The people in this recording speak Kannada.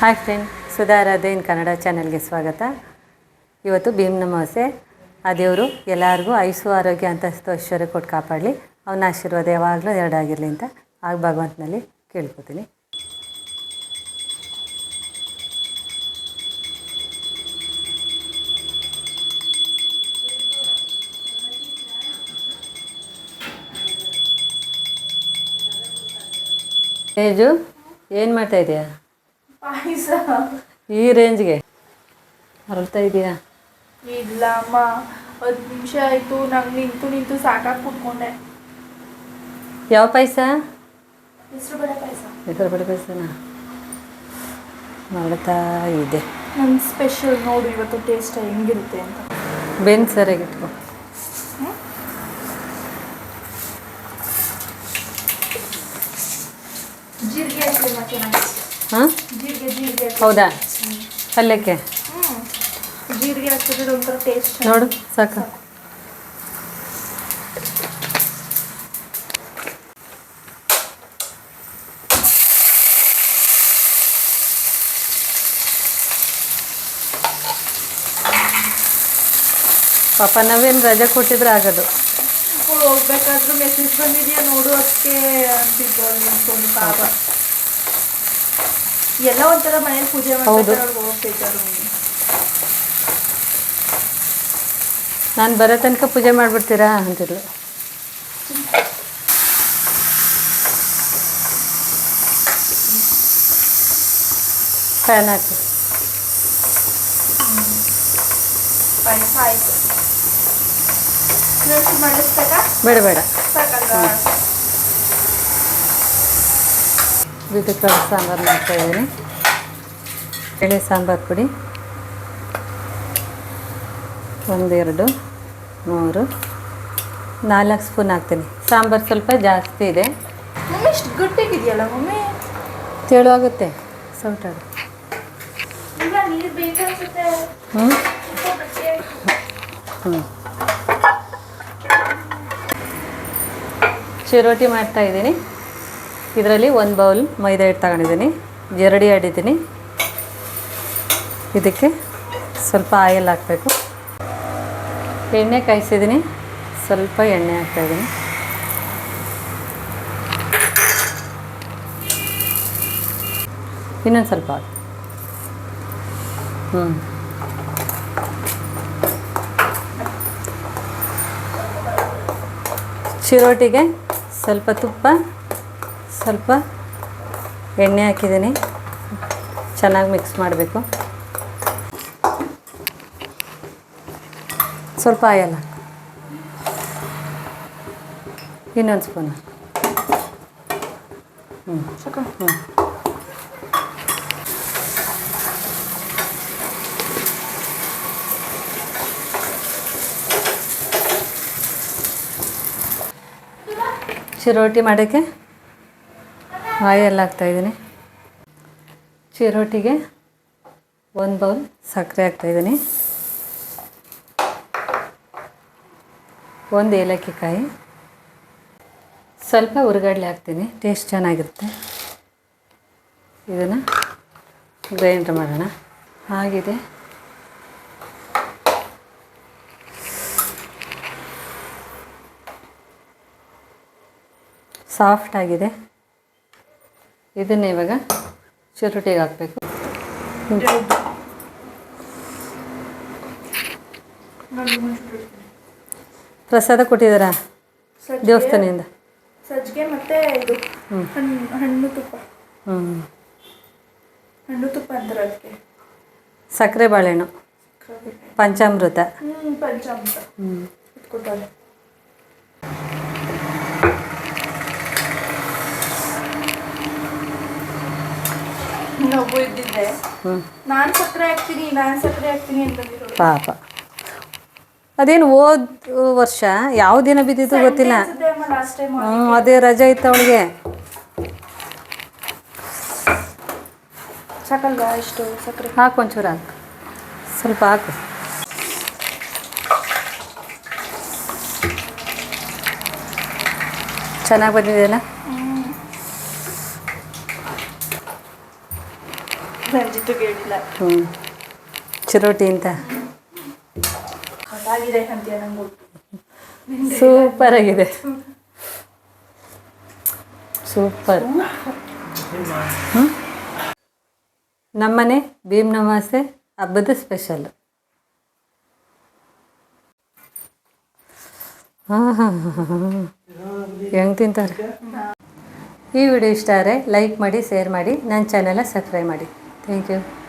Hi friend Sudharadhe in Kannada ಚಾನೆಲ್ಗೆ ಸ್ವಾಗತ. ಇವತ್ತು ಭೀಮ್ ಅಮಾವಾಸ್ಯೆ ಆ ದೇವರು ಎಲ್ಲರಿಗೂ ಐಸು ಆರೋಗ್ಯ ಅಂತಸ್ತು ಐಶ್ವರ್ಯ ಕೊಟ್ಟು ಕಾಪಾಡಲಿ. ಅವನ ಆಶೀರ್ವಾದ ಯಾವಾಗಲೂ ಎರಡಾಗಿರಲಿ ಅಂತ ಆಗ ಭಗವಂತನಲ್ಲಿ ಕೇಳ್ಕೊತೀನಿ. ಏಜು ಏನು ಇದೀಯಾ? ಪಾಯಸ. ಈ ರೇಂಜ್ಗೆ ಹೊರಳ್ತಾ ಇದೀಯಾ? ಇಲ್ಲ ಅಮ್ಮ ಹತ್ತು ನಿಮಿಷ ಆಯ್ತು ನಂಗೆ ನಿಂತು ನಿಂತು ಸಾಕಾಗಿ ಕುತ್ಕೊಂಡೆ. ಯಾವ ಪಾಯಸ? ಹೆಸರು ಬೇಡ ಪಾಯಸ. ಹೆಸರು ಬಡ ಪಾಯಸನ? ಮಾಡ್ತಾ ಇದೆ. ನನ್ನ ಸ್ಪೆಷಲ್ ನೋಡು ಇವತ್ತು ಟೇಸ್ಟ್ ಹೆಂಗಿರುತ್ತೆ ಅಂತ. ಬೆನ್ ಸರಿಯಾಗಿ ಇಟ್ಕೊ. ಜೀರಿಗೆ ಹಾಕಿ ಮತ್ತೆ ಹಾಂ. ಹೌದಾ? ಪಲ್ಯಕ್ಕೆ. ಜೀರಿಗೆ ಹಾಕಿದ್ರೆ ಒಂಥರ ಟೇಸ್ಟ್ ನೋಡು ಸಾಕು. ಪಾಪ ನಾವೇನು ರಜೆ ಕೊಟ್ಟಿದ್ರೆ ಆಗೋದು. ಹೋಗ್ಬೇಕಾದ್ರೂ ಮೆಸೇಜ್ ಬಂದಿದೆಯಾ? ನೋಡು ಅದಕ್ಕೆ ಅಂತಿದ್ದು ಅಲ್ಲಿ ಪಾಪ. ಎಲ್ಲ ಒಂಥರ ಮನೇಲಿ ಪೂಜೆ ಮಾಡ್ತಾರೆ ನಾನು ಬರೋ ತನಕ ಪೂಜೆ ಮಾಡಿಬಿಡ್ತೀರಾ ಅಂತಿದ್ಲು. ಫ್ಯಾನ್ ಹಾಕಿ. ಪಾಯಸ ಆಯ್ತು. ಬೇಡ ಬೇಡ ಸಾಕಲ್ವಾ ಬೀಟಕಾಳು ಸಾಂಬಾರು ಮಾಡ್ತಾ ಇದ್ದೀನಿ. ಎಳೆ ಸಾಂಬಾರು ಪುಡಿ. ಒಂದೆರಡು ಮೂರು ನಾಲ್ಕು ಸ್ಪೂನ್ ಹಾಕ್ತೀನಿ. ಸಾಂಬಾರು ಸ್ವಲ್ಪ ಜಾಸ್ತಿ ಇದೆ. ಗಟ್ಟಿಗಿದೆಯಲ್ಲ ಮಮ್ಮಿ? ತೆಳುವಾಗುತ್ತೆ ಸೌಟಾಡು ಹ್ಞೂ ಹ್ಞೂ ಚಿರೋಟಿ ಮಾಡ್ತಾ ಇದ್ದೀನಿ. ಇದರಲ್ಲಿ ಒಂದು ಬೌಲ್ ಮೈದಾ ಹಿಟ್ಟು ತಗೊಂಡಿದ್ದೀನಿ. ಜರಡಿ ಆಡಿದ್ದೀನಿ ಇದಕ್ಕೆ ಸ್ವಲ್ಪ ಆಯಿಲ್ ಹಾಕಬೇಕು. ಎಣ್ಣೆ ಕಾಯಿಸಿದ್ದೀನಿ. ಸ್ವಲ್ಪ ಎಣ್ಣೆ ಹಾಕ್ತಾಯಿದ್ದೀನಿ ಇನ್ನೊಂದು ಸ್ವಲ್ಪ. ಹ್ಞೂ ಚಿರೋಟಿಗೆ ಸ್ವಲ್ಪ ತುಪ್ಪ ಸ್ವಲ್ಪ ಎಣ್ಣೆ ಹಾಕಿದ್ದೀನಿ. ಚೆನ್ನಾಗಿ ಮಿಕ್ಸ್ ಮಾಡಬೇಕು. ಸ್ವಲ್ಪ ಆಯಲ್ಲ. ಇನ್ನೊಂದು ಸ್ಪೂನ್. ಹ್ಞೂ? ಹ್ಞೂ ಚಿರೋಟಿ ಮಾಡೋಕ್ಕೆ? ಆಯಲ್ ಹಾಕ್ತಾಯಿದ್ದೀನಿ ಚಿರೋಟಿಗೆ ಒಂದು ಬೌಲ್ ಸಕ್ಕರೆ ಹಾಕ್ತಾಯಿದ್ದೀನಿ ಒಂದು ಏಲಕ್ಕಿ ಕಾಯಿ ಸ್ವಲ್ಪ ಹುರ್ಗಡ್ಲೆ ಹಾಕ್ತೀನಿ. ಟೇಸ್ಟ್ ಚೆನ್ನಾಗಿರುತ್ತೆ. ಇದನ್ನು ಗ್ರೈಂಡ್ರ್ ಮಾಡೋಣ. ಆಗಿದೆ. ಸಾಫ್ಟ್ ಆಗಿದೆ. ಇದನ್ನ ಇವಾಗ ಶುರುಟಿಗೆ ಹಾಕಬೇಕು. ಪ್ರಸಾದ ಕೊಟ್ಟಿದ್ದಾರಾ? ದೇವಸ್ಥಾನದಿಂದ? ಸಜ್ಜಿಗೆ ಮತ್ತೆ ಇದು ಹಣ್ಣು ತುಪ್ಪ. ಹ್ಞೂ ಹಣ್ಣು ತುಪ್ಪ ಅಂತಾರೆ ಅದಕ್ಕೆ. ಸಕ್ಕರೆ ಬಾಳೆಹಣ್ಣು. ಪಂಚಾಮೃತ. ಹ್ಞೂ ಪಂಚಾಮೃತ. ಹ್ಞೂ ಇಟ್ಕೊತಾರೆ. ನಗು ಇದ್ದಿದ್ದೆ ನಾನು ಸಕ್ಕರೆ ಹಾಕ್ತೀನಿ ನಾನು ಸಕ್ಕರೆ ಹಾಕ್ತೀನಿ ಅಂತಂದಿರೋದು ಪಾಪ. ಅದೇನು ಹೋದ ವರ್ಷ? ಯಾವ ದಿನ ಬಿದ್ದಿದ್ದು ಗೊತ್ತಿಲ್ಲ. ಹ್ಞೂ ಅದೇ ರಜೆ ಇತ್ತು ಅವಳಿಗೆ. ಸಾಕಲ್ವಾ ಇಷ್ಟು ಸಕ್ಕರೆ? ಹಾಕು ಒಂಚೂರು ಹಾಕು. ಸ್ವಲ್ಪ ಹಾಕು. ಚೆನ್ನಾಗಿ ಬಂದಿದೆಯಲ್ಲ? ಹೇಳಿಲ್ಲ ಹ್ಞೂ ಚಿರೋಟಿ ಅಂತ. ಅಂತೀಯ ನಂಗೆ. ಸೂಪರ್ ಆಗಿದೆ. ಸೂಪರ್ ನಮ್ಮನೆ ಭೀಮ್ ನಮಾಸೆ ಹಬ್ಬದ ಸ್ಪೆಷಲ್ ಹಾಂ ಹಾಂ ಹೆಂಗೆ ತಿಂತಾರೆ? ಈ ವಿಡಿಯೋ ಇಷ್ಟ ಆದರೆ ಲೈಕ್ ಮಾಡಿ ಶೇರ್ ಮಾಡಿ ನನ್ನ ಚಾನೆಲ ಸಬ್ಸ್ಕ್ರೈಬ್ ಮಾಡಿ. Thank you.